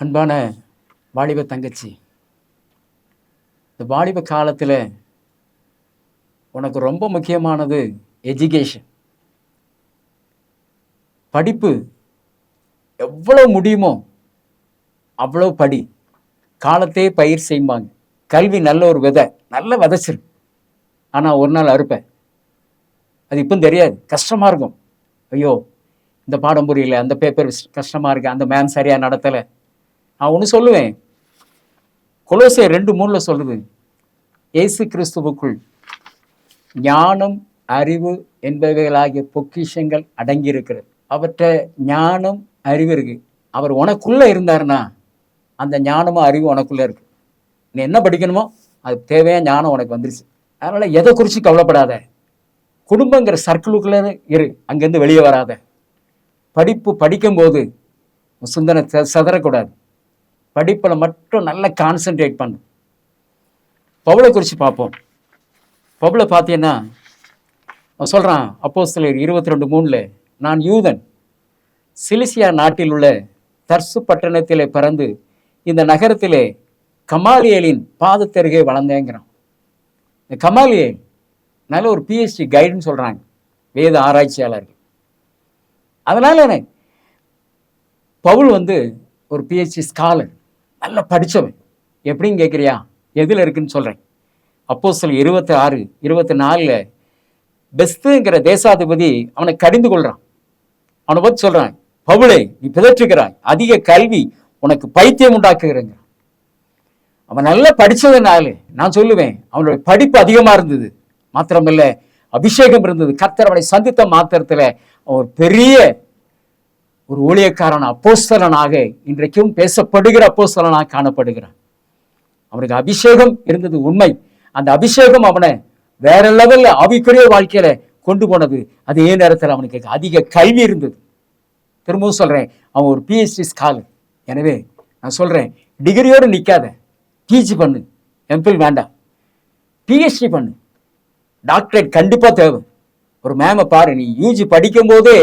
அன்பான வாலிப தங்கச்சி இந்த வாலிப காலத்தில் உனக்கு ரொம்ப முக்கியமானது எஜுகேஷன் படிப்பு எவ்வளோ முடியுமோ அவ்வளோ படி. காலத்தையே பயிர் செய்வாங்க. கல்வி நல்ல ஒரு விதை நல்ல விதைச்சிரு. ஆனால் ஒரு நாள் அறுப்பேன் அது இப்போ தெரியாது. கஷ்டமாக இருக்கும். ஐயோ இந்த பாடம் புரியல அந்த பேப்பர் கஷ்டமாக இருக்குது அந்த மேம் சரியாக நடத்தலை. நான் ஒன்று சொல்லுவேன். கொலோசே ரெண்டு மூணில் சொல்லுது இயேசு கிறிஸ்துவுக்குள் ஞானம் அறிவு என்பவைகளாகிய பொக்கிஷங்கள் அடங்கியிருக்கிறது. அவற்றை ஞானம் அறிவு இருக்குது அவர் உனக்குள்ளே இருந்தாருன்னா அந்த ஞானமும் அறிவும் உனக்குள்ளே இருக்கு. நீ என்ன படிக்கணுமோ அது தேவையான ஞானம் உனக்கு வந்துருச்சு. அதனால் எதை குறித்து கவலைப்படாத. குடும்பங்கிற சர்க்கிளுக்குள்ளே இரு. அங்கேருந்து வெளியே வராத. படிப்பு படிக்கும்போது சிந்தனை செ- சிதறக்கூடாது. படிப்பில் மட்டும் நல்லா கான்சென்ட்ரேட் பண்ணும் பவுலை குறித்து பார்ப்போம். பவுலை பார்த்தீங்கன்னா அவன் சொல்கிறான் சிலர் இருபத்தி ரெண்டு மூணில் நான் யூதன். சிலிசியா நாட்டில் உள்ள தர்சு பட்டணத்திலே பிறந்து இந்த நகரத்திலே கமாலியலின் பாதத்தருகே வளர்ந்தேங்கிறான். இந்த கமாலியல் நல்ல ஒரு பிஹெச்டி கைடுன்னு சொல்கிறாங்க வேத ஆராய்ச்சியாளர்கள். அதனால் எனக்கு பவுல் வந்து ஒரு பிஹெச்டி ஸ்காலர் நல்லா படித்தவன் எப்படின்னு கேட்குறியா எதில் இருக்குன்னு சொல்கிறேன் அப்போ சில இருபத்தி ஆறு இருபத்தி நாலில் பெஸ்ட்டுங்கிற தேசாதிபதி அவனை கடிந்து கொள்கிறான் அவனை பற்றி சொல்கிறான் பவுளே நீ பிதற்றுகிறாய். அதிக கல்வி உனக்கு பைத்தியம் உண்டாக்குகிறங்க அவன் நல்லா படித்ததுனால நான் சொல்லுவேன் அவனுடைய படிப்பு அதிகமாக இருந்தது. மாத்திரமில்லை அபிஷேகம் இருந்தது. கர்த்தர் அவனை சந்தித்த மாத்திரத்தில் ஒரு பெரிய ஒரு ஊழியக்காரன் அப்போஸ்தலனாக இன்றைக்கும் பேசப்படுகிற அப்போஸ்தலனாக காணப்படுகிறான். அவனுக்கு அபிஷேகம் இருந்தது உண்மை. அந்த அபிஷேகம் அவனை வேற லெவலில் ஆவிக்குரிய வாழ்க்கையில கொண்டு போனது. அதே நேரத்தில் அவனுக்கு அதிக கல்வி இருந்தது. திரும்பவும் சொல்றேன் அவன் ஒரு பிஹெச்டி ஸ்காலர் எனவே நான் சொல்றேன் டிகிரியோடு நிற்காத பிஜி பண்ணு. எம்பில் வேண்டாம். பிஹெச்டி பண்ணு. டாக்டரேட் கண்டிப்பாக தேவை. ஒரு மேமை பாரு நீ யூஜி படிக்கும் போதே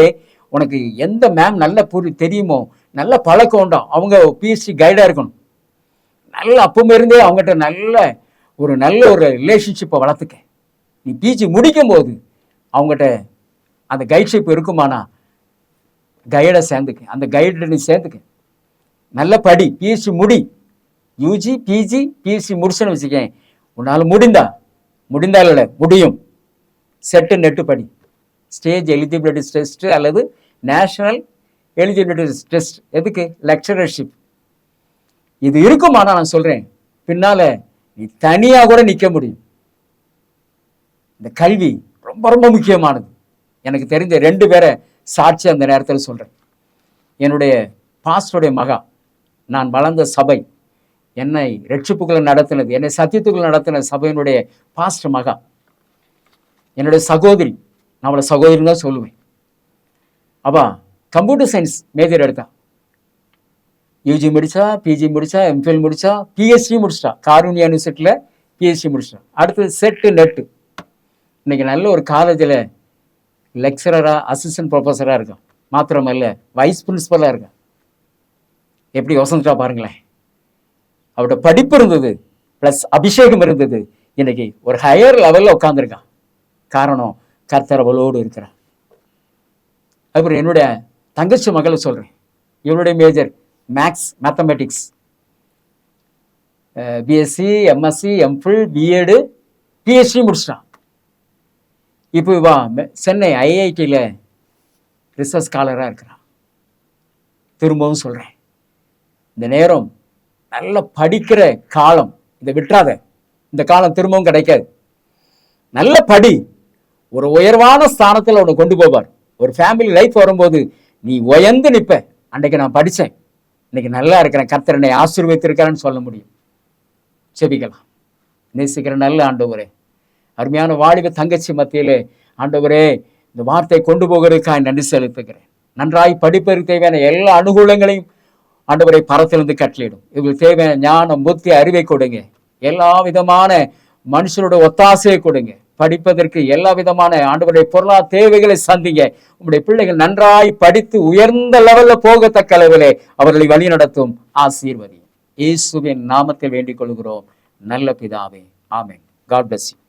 உனக்கு எந்த மேம் நல்ல புரி தெரியுமோ நல்ல பழக்கம் உண்டோ அவங்க பிஎஸ்சி கைடாக இருக்கணும். நல்ல அப்பவும் இருந்தே அவங்ககிட்ட நல்ல ஒரு நல்ல ஒரு ரிலேஷன்ஷிப்பை வளர்த்துக்க. நீ பிஜி முடிக்கும் போது அவங்ககிட்ட அந்த கைட்ஷிப் இருக்குமானா கைடை சேர்ந்துக்க. அந்த கைடு நீ சேர்ந்துக்க. நல்ல படி பிஎஸ்சி முடி. யூஜி பிஜி பிஎஸ்சி முடிச்சுன்னு வச்சுக்கேன் உன்னால் முடிந்தா முடிந்தால் இல்லை முடியும். செட்டு நெட்டு படி. ஸ்டேஜ் எலிஜிபிலிட்டி டெஸ்ட்டு அல்லது நேஷனல் எலிஜிபிலிட்டி டெஸ்ட். எதுக்கு? லெக்சரர்ஷிப் இது இருக்குமா நான் சொல்கிறேன் பின்னால் நீ தனியாக கூட நிற்க முடியும். இந்த கல்வி ரொம்ப ரொம்ப முக்கியமானது. எனக்கு தெரிஞ்ச ரெண்டு பேரை சாட்சி அந்த நேரத்தில் சொல்கிறேன் என்னுடைய பாஸ்டருடைய மகா நான் வளர்ந்த சபை என்னை ரட்சிப்புகளை நடத்தினது என்னை சத்தியத்துக்குள்ள நடத்தின சபையினுடைய பாஸ்டர் மகா. என்னுடைய சகோதரி நான் அவளை சகோதரின்னு தான் சொல்லுவேன். அப்பா கம்ப்யூட்டர் சயின்ஸ் மேஜர் எடுத்தா. யூஜி முடிச்சா பிஜி முடிச்சா எம்ஃபில் முடிச்சா பிஎஸ்சி முடிச்சிட்டா. காரூன் யூனிவர்சிட்டியில் பிஎஸ்சி முடிச்சிட்டா. அடுத்தது செட்டு நெட்டு இன்றைக்கி நல்ல ஒரு காலேஜில் லெக்சரராக அசிஸ்டன்ட் ப்ரொஃபஸராக இருக்கான். மாத்திரமல்ல வைஸ் பிரின்ஸிபலாக இருக்கான். எப்படி யோசனைட்டா பாருங்களேன். அவரோட படிப்பு இருந்தது ப்ளஸ் அபிஷேகம் இருந்தது. இன்றைக்கி ஒரு ஹையர் லெவலில் உட்காந்துருக்கான் காரணம் கர்த்தரவலோடு இருக்கிறான் அப்புறம் என்னுடைய தங்கச்சி மகளை சொல்கிறேன் இவனுடைய major maths mathematics BSc MSc MPhil BEd PhD முடிச்சிட்டான். இப்போ இவா சென்னை ஐஐடியில் ரிசர்ச் ஸ்காலராக இருக்கிறான். திரும்பவும் சொல்கிறேன் இந்த நேரம் நல்ல படிக்கிற காலம் இதை விட்டுறாத. இந்த காலம் திரும்பவும் கிடைக்காது. நல்ல படி. ஒரு உயர்வான ஸ்தானத்தில் அவனை கொண்டு போவார். ஒரு ஃபேமிலி லைஃப் வரும்போது நீ உயர்ந்து நிற்ப. அன்றைக்கு நான் படித்தேன் இன்னைக்கு நல்லா இருக்கிறேன். கர்த்தர் என்னை ஆசீர்வதித்திருக்காருன்னு சொல்ல முடியும். செபிக்கலாம். நேசிக்கிற நல்ல ஆண்டவரே அருமையான வாலிப தங்கச்சி மத்தியிலே ஆண்டவரே இந்த வார்த்தை கொண்டு போகிறதுக்காக நன்றி செலுத்துகிறேன். நன்றாய் படிப்பதற்கு தேவையான எல்லா அனுகூலங்களையும் ஆண்டவரை பரத்திலிருந்து கட்டளிடும் இவங்களுக்கு தேவையான ஞானம் புத்தி அறிவை கொடுங்க. எல்லா விதமான மனுஷனோட ஒத்தாசையை கொடுங்க. படிப்பதற்கு எல்லா விதமான ஆண்டவருடைய பொருளாதார தேவைகளை சந்திங்க. உங்களுடைய பிள்ளைகள் நன்றாய் படித்து உயர்ந்த லெவல்ல போகத்தக்க அளவிலே அவர்களை வழி நடத்தும். ஆசீர்வதி இயேசுவின் நாமத்தில் வேண்டிக் கொள்கிறோம். நல்ல பிதாவே. ஆமென். God bless you